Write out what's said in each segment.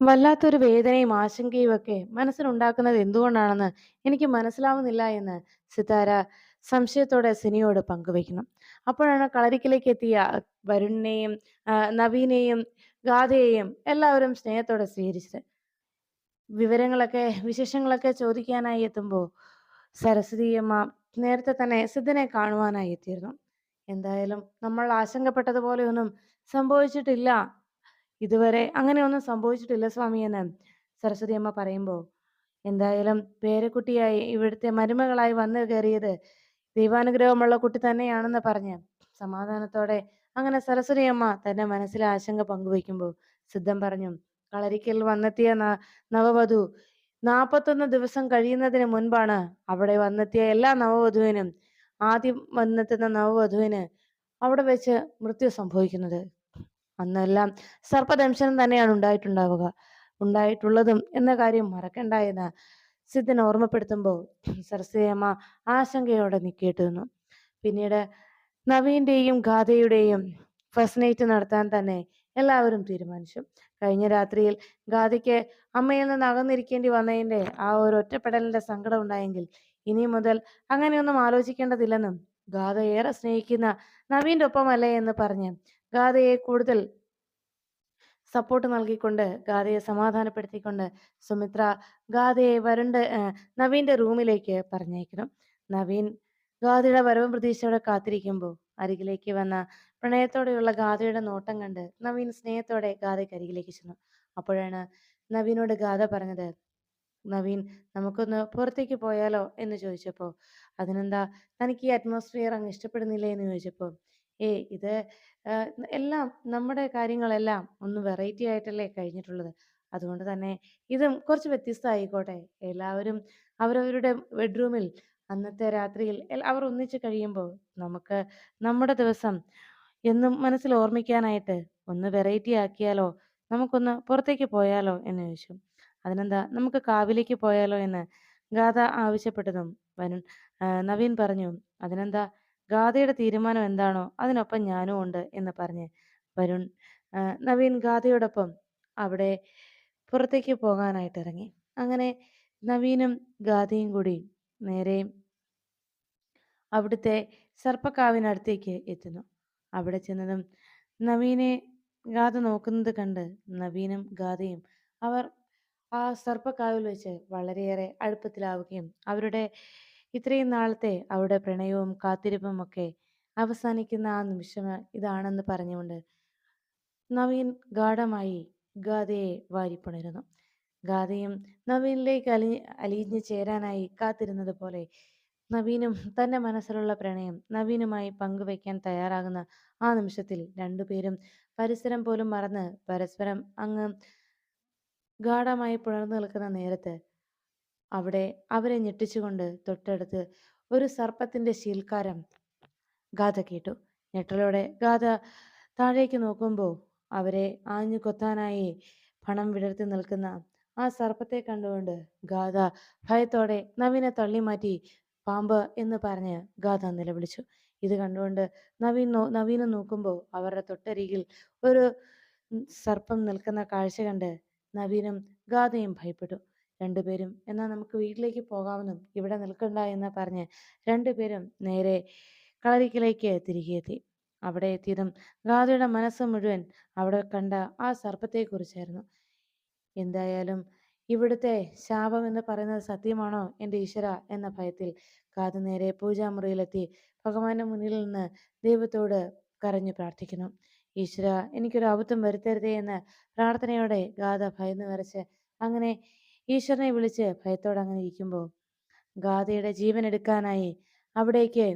വല്ലാത്തൊരു വേദനയും ആശങ്കയും ഒക്കെ മനസ്സിലുണ്ടാക്കുന്നത് എന്തുകൊണ്ടാണെന്ന് എനിക്ക് മനസ്സിലാവുന്നില്ല എന്ന് സിതാര സംശയത്തോടെ സിനിയോട് പങ്കുവയ്ക്കുന്നു. അപ്പോഴാണ് കളരിക്കിലേക്ക് എത്തിയ വരുണിനെയും നവീനെയും ഗാഥയെയും എല്ലാവരും സ്നേഹത്തോടെ സ്വീകരിച്ചത്. വിവരങ്ങളൊക്കെ വിശേഷങ്ങളൊക്കെ ചോദിക്കാനായി എത്തുമ്പോൾ സരസ്വതിയമ്മ നേരത്തെ തന്നെ സിദ്ധനെ കാണുവാനായി എത്തിയിരുന്നു. എന്തായാലും നമ്മൾ ആശങ്കപ്പെട്ടതുപോലെയൊന്നും സംഭവിച്ചിട്ടില്ല. ഇതുവരെ അങ്ങനെയൊന്നും സംഭവിച്ചിട്ടില്ല സ്വാമി എന്ന് സരസ്വതി അമ്മ പറയുമ്പോൾ എന്തായാലും പേരക്കുട്ടിയായി ഇവിടുത്തെ മരുമകളായി വന്നു കയറിയത് ദൈവാനുഗ്രഹമുള്ള കുട്ടി തന്നെയാണെന്ന് പറഞ്ഞ് സമാധാനത്തോടെ അങ്ങനെ സരസ്വതി അമ്മ തന്റെ മനസ്സിലെ ആശങ്ക പങ്കുവയ്ക്കുമ്പോൾ സിദ്ധം പറഞ്ഞു കളരിക്കൽ വന്നെത്തിയ നവവധു. നാൽപ്പത്തൊന്ന് ദിവസം കഴിയുന്നതിന് മുൻപാണ് അവിടെ വന്നെത്തിയ എല്ലാ നവവധുവിനും ആദ്യം വന്നെത്തുന്ന നവവധുവിന് അവിടെ വെച്ച് മൃത്യു സംഭവിക്കുന്നത്. അന്നെല്ലാം സർപ്പദംശനം തന്നെയാണ് ഉണ്ടായിട്ടുണ്ടാവുക. ഉണ്ടായിട്ടുള്ളതും എന്ന കാര്യം മറക്കണ്ട എന്ന് സിദ്ധൻ ഓർമ്മപ്പെടുത്തുമ്പോൾ സരസ്വതിയമ്മ ആശങ്കയോടെ നിക്കേട്ട് പിന്നീട് നവീന്റെയും ഗാഥയുടെയും ഫസ്റ്റ് നൈറ്റ് നടത്താൻ തന്നെ എല്ലാവരും തീരുമാനിച്ചു. കഴിഞ്ഞ രാത്രിയിൽ ഗാഥയ്ക്ക് അമ്മയിൽ നിന്ന് അകന്നിരിക്കേണ്ടി വന്നതിന്റെ ആ ഒരു ഒറ്റപ്പെടലിന്റെ സങ്കടം ഉണ്ടായെങ്കിൽ ഇനി മുതൽ അങ്ങനെയൊന്നും ആലോചിക്കേണ്ടതില്ലെന്നും ഗാഥ ഏറെ സ്നേഹിക്കുന്ന നവീന്റെ ഒപ്പമല്ലേ എന്ന് പറഞ്ഞ് ഗാഥയെ കൂടുതൽ സപ്പോർട്ട് നൽകിക്കൊണ്ട് ഗാഥയെ സമാധാനപ്പെടുത്തിക്കൊണ്ട് സുമിത്ര ഗാഥയെ വരണ്ട് നവീന്റെ റൂമിലേക്ക് പറഞ്ഞയക്കണം. നവീൻ ഗാഥയുടെ വരവും പ്രതീക്ഷയോടെ കാത്തിരിക്കുമ്പോൾ അരികിലേക്ക് വന്ന പ്രണയത്തോടെയുള്ള ഗാഥയുടെ നോട്ടം കണ്ട് നവീൻ സ്നേഹത്തോടെ ഗാഥയ്ക്ക് അരികിലേക്ക് ചെന്നു. അപ്പോഴാണ് നവീനോട് ഗാഥ പറഞ്ഞത് നവീൻ നമുക്കൊന്ന് പുറത്തേക്ക് പോയാലോ? എന്ന് ചോദിച്ചപ്പോൾ അതിനെന്താ? തനിക്ക് ഈ അറ്റ്മോസ്ഫിയർ അങ്ങ് ഇഷ്ടപ്പെടുന്നില്ലേ? എന്ന് ചോദിച്ചപ്പോൾ ഏ ഇത് എല്ലാം നമ്മുടെ കാര്യങ്ങളെല്ലാം ഒന്ന് വെറൈറ്റി ആയിട്ടല്ലേ കഴിഞ്ഞിട്ടുള്ളത്. അതുകൊണ്ട് തന്നെ ഇതും കുറച്ച് വ്യത്യസ്തമായിക്കോട്ടെ. എല്ലാവരും അവരവരുടെ ബെഡ്റൂമിൽ അന്നത്തെ രാത്രിയിൽ അവർ ഒന്നിച്ച് കഴിയുമ്പോൾ നമുക്ക് നമ്മുടെ ദിവസം എന്നും മനസ്സിൽ ഓർമ്മിക്കാനായിട്ട് ഒന്ന് വെറൈറ്റി ആക്കിയാലോ നമുക്കൊന്ന് പുറത്തേക്ക് പോയാലോ എന്ന് ചോദിച്ചു. അതിനെന്താ നമുക്ക് കാവിലേക്ക് പോയാലോ എന്ന് ഗാഥ ആവശ്യപ്പെട്ടതും വരുൺ നവീൻ പറഞ്ഞു അതിനെന്താ ഗാഥയുടെ തീരുമാനം എന്താണോ അതിനൊപ്പം ഞാനും ഉണ്ട് എന്ന് പറഞ്ഞ് വരുൺ നവീൻ ഗാഥയോടൊപ്പം അവിടെ പുറത്തേക്ക് പോകാനായിട്ട് ഇറങ്ങി. അങ്ങനെ നവീനും ഗാഥയും കൂടി നേരെ അവിടുത്തെ സർപ്പക്കാവിനടുത്തേക്ക് എത്തുന്നു. അവിടെ ചെന്നതും നവീനെ ഗാഥ നോക്കുന്നത് കണ്ട് നവീനും ഗാഥയും അവർ ആ സർപ്പക്കാവിൽ വെച്ച് വളരെയേറെ അടുപ്പത്തിലാവുകയും അവരുടെ ഇത്രയും നാളത്തെ അവരുടെ പ്രണയവും കാത്തിരിപ്പും ഒക്കെ അവസാനിക്കുന്ന ആ നിമിഷം ഇതാണെന്ന് പറഞ്ഞുകൊണ്ട് നവീൻ ഗാഠമായി ഗാഥയെ വാരിപ്പുണരുന്നു. ഗാഥയും നവീനിലേക്ക് അലി അലിഞ്ഞു ചേരാനായി കാത്തിരുന്നത് പോലെ നവീനും തന്റെ മനസ്സിലുള്ള പ്രണയം നവീനുമായി പങ്കുവയ്ക്കാൻ തയ്യാറാകുന്ന ആ നിമിഷത്തിൽ രണ്ടുപേരും പരിസരം പോലും മറന്ന് പരസ്പരം അങ്ങ് ഗാഠമായി പുണർന്നു നിൽക്കുന്ന നേരത്ത് അവിടെ അവരെ ഞെട്ടിച്ചുകൊണ്ട് തൊട്ടടുത്ത് ഒരു സർപ്പത്തിന്റെ ശീൽക്കാരം ഗാഥ കേട്ടു. ഞെട്ടലോടെ ഗാഥ താഴേക്ക് നോക്കുമ്പോൾ അവരെ ആഞ്ഞു കൊത്താനായി പണം വിടർത്തി നിൽക്കുന്ന ആ സർപ്പത്തെ കണ്ടുകൊണ്ട് ഗാഥ ഭയത്തോടെ നവീനെ തള്ളി മാറ്റി പാമ്പ് എന്ന് പറഞ്ഞ് ഗാഥ നിലവിളിച്ചു. ഇത് കണ്ടുകൊണ്ട് നവീൻ നോ നവീനെ നോക്കുമ്പോൾ അവരുടെ തൊട്ടരികിൽ ഒരു സർപ്പം നിൽക്കുന്ന കാഴ്ച കണ്ട് നവീനും ഗാഥയും ഭയപ്പെട്ടു. രണ്ടുപേരും. എന്നാൽ നമുക്ക് വീട്ടിലേക്ക് പോകാമെന്നും ഇവിടെ നിൽക്കണ്ട എന്ന് പറഞ്ഞ് രണ്ടുപേരും നേരെ കളരിക്കിലേക്ക് തിരികെ എത്തി. അവിടെ എത്തിയതും ഗാഥയുടെ മനസ്സ് മുഴുവൻ അവിടെ കണ്ട ആ സർപ്പത്തെക്കുറിച്ചായിരുന്നു. എന്തായാലും ഇവിടുത്തെ ശാപം എന്ന് പറയുന്നത് സത്യമാണോ എന്റെ ഈശ്വര എന്ന ഭയത്തിൽ കാത് നേരെ പൂജാമുറിയിലെത്തി ഭഗവാന്റെ മുന്നിൽ നിന്ന് ദൈവത്തോട് കരഞ്ഞു പ്രാർത്ഥിക്കുന്നു. ഈശ്വര എനിക്കൊരു അബദ്ധം വരുത്തരുതേ എന്ന് പ്രാർത്ഥനയോടെ ഗാഥ ഭയന്ന് വരച്ച് അങ്ങനെ ഈശ്വരനെ വിളിച്ച് ഭയത്തോടെ അങ്ങനെ ഇരിക്കുമ്പോൾ ഗാഥയുടെ ജീവൻ എടുക്കാനായി അവിടേക്ക്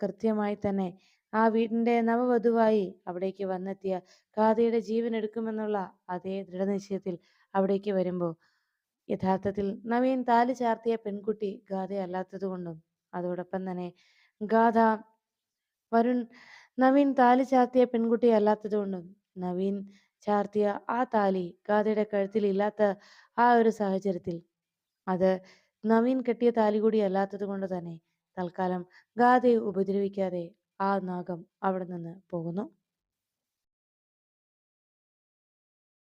കൃത്യമായി തന്നെ ആ വീടിന്റെ നവവധുവായി അവിടേക്ക് വന്നെത്തിയ ഗാഥയുടെ ജീവൻ എടുക്കുമെന്നുള്ള അതേ ദൃഢനിശ്ചയത്തിൽ അവിടേക്ക് വരുമ്പോൾ യഥാർത്ഥത്തിൽ നവീൻ താലി ചാർത്തിയ പെൺകുട്ടി ഗാഥയല്ലാത്തതുകൊണ്ടും അതോടൊപ്പം തന്നെ ഗാഥ വരുൺ നവീൻ താലി ചാർത്തിയ പെൺകുട്ടി അല്ലാത്തതുകൊണ്ടും നവീൻ ചാർത്തിയ ആ താലി ഗാഥയുടെ കഴുത്തിൽ ഇല്ലാത്ത ആ ഒരു സാഹചര്യത്തിൽ. അത് നവീൻ കെട്ടിയ താലി കൂടി അല്ലാത്തത് കൊണ്ട് തന്നെ തൽക്കാലം ഗാഥയെ ഉപദ്രവിക്കാതെ ആ നാഗം അവിടെ നിന്ന് പോകുന്നു.